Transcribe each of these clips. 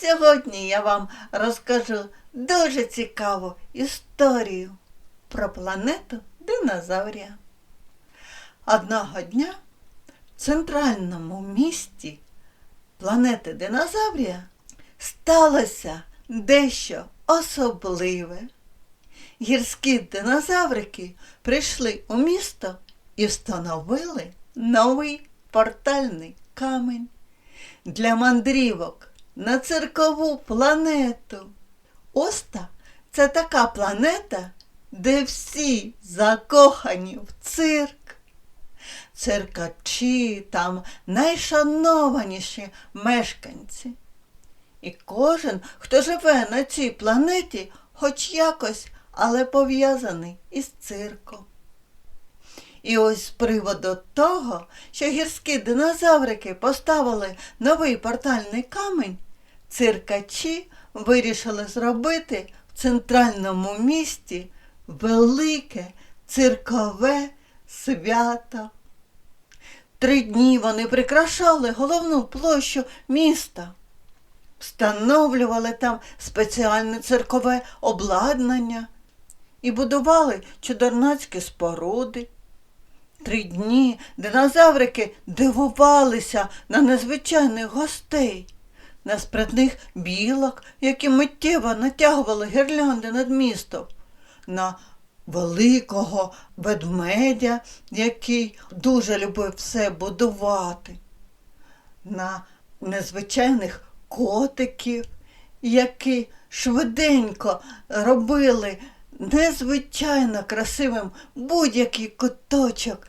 Сьогодні я вам розкажу дуже цікаву історію про планету динозаврія. Одного дня в центральному місті планети динозаврія сталося дещо особливе. Гірські динозаврики прийшли у місто і встановили новий портальний камінь для мандрівок на циркову планету. Оста це така планета, де всі закохані в цирк. Циркачі там найшанованіші мешканці. І кожен, хто живе на цій планеті, хоч якось, але пов'язаний із цирком. І ось з приводу того, що гірські динозаврики поставили новий портальний камінь, циркачі вирішили зробити в центральному місті велике циркове свято. Три дні вони прикрашали головну площу міста, встановлювали там спеціальне циркове обладнання і будували чудернацькі споруди. Три дні динозаврики дивувалися на незвичайних гостей, на спритних білок, які миттєво натягували гірлянди над містом, на великого ведмедя, який дуже любив все будувати, на незвичайних котиків, які швиденько робили незвичайно красивим будь-який куточок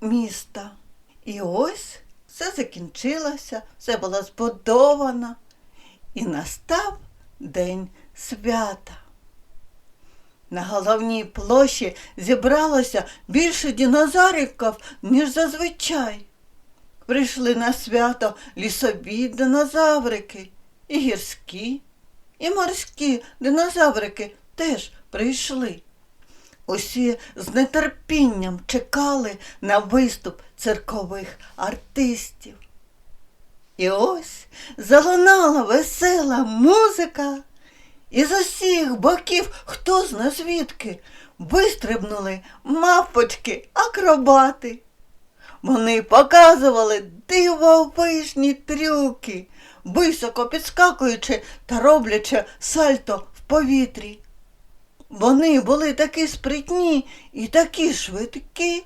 міста. І ось все закінчилося, все було збудовано, і настав день свята. На головній площі зібралося більше динозавриків, ніж зазвичай. Прийшли на свято лісові динозаврики, і гірські, і морські динозаврики теж прийшли. Усі з нетерпінням чекали на виступ циркових артистів. І ось залунала весела музика, і з усіх боків, хто зна звідки, вистрибнули мавпочки, акробати. Вони показували дивовижні трюки, високо підскакуючи та роблячи сальто в повітрі. Вони були такі спритні і такі швидкі,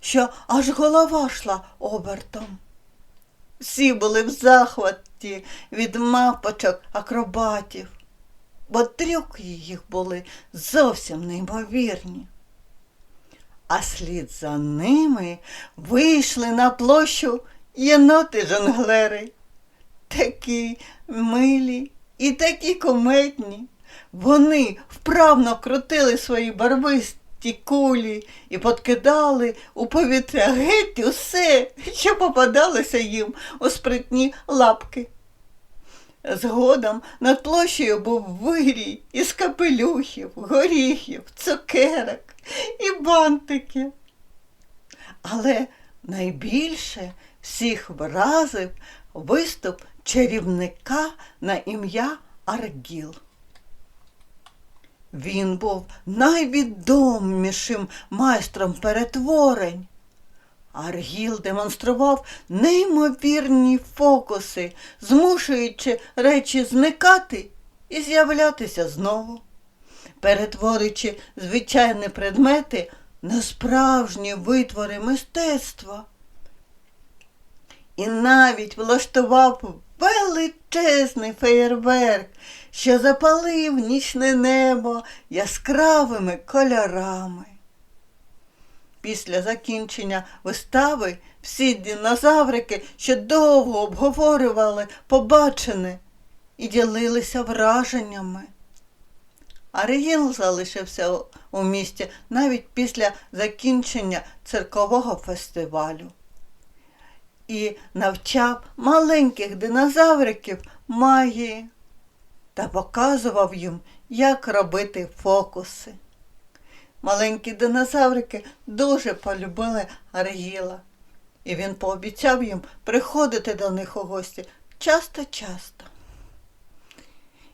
що аж голова йшла обертом. Всі були в захваті від мавпочок акробатів, бо трюки їх були зовсім неймовірні. А слід за ними вийшли на площу єноти жонглери. Такі милі і такі кометні. Вони вправно крутили свої барвисті кулі і подкидали у повітря геть усе, що попадалося їм у спритні лапки. Згодом над площею був вирій із капелюхів, горіхів, цукерок і бантиків. Але найбільше всіх вразив виступ чарівника на ім'я Аргіл. Він був найвідомішим майстром перетворень. Аргіл демонстрував неймовірні фокуси, змушуючи речі зникати і з'являтися знову, перетворюючи звичайні предмети на справжні витвори мистецтва. І навіть влаштував величезний феєрверк, що запалив нічне небо яскравими кольорами. Після закінчення вистави всі динозаврики ще довго обговорювали побачене і ділилися враженнями. Аріїл залишився у місті навіть після закінчення циркового фестивалю і навчав маленьких динозавриків магії та показував їм, як робити фокуси. Маленькі динозаврики дуже полюбили Аргіла, і він пообіцяв їм приходити до них у гості часто-часто.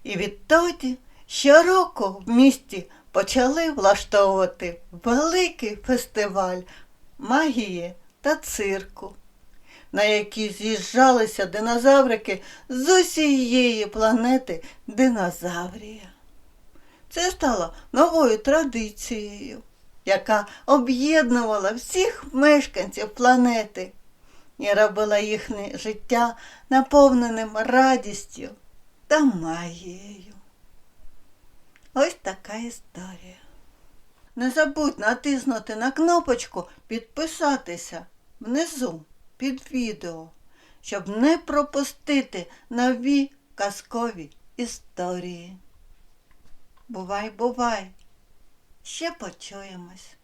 І відтоді щороку в місті почали влаштовувати великий фестиваль магії та цирку, на який з'їжджалися динозаврики з усієї планети Динозаврія. Це стало новою традицією, яка об'єднувала всіх мешканців планети і робила їхнє життя наповненим радістю та магією. Ось така історія. Не забудь натиснути на кнопочку підписатися внизу під відео, щоб не пропустити нові казкові історії. Бувай, бувай! Ще почуємось.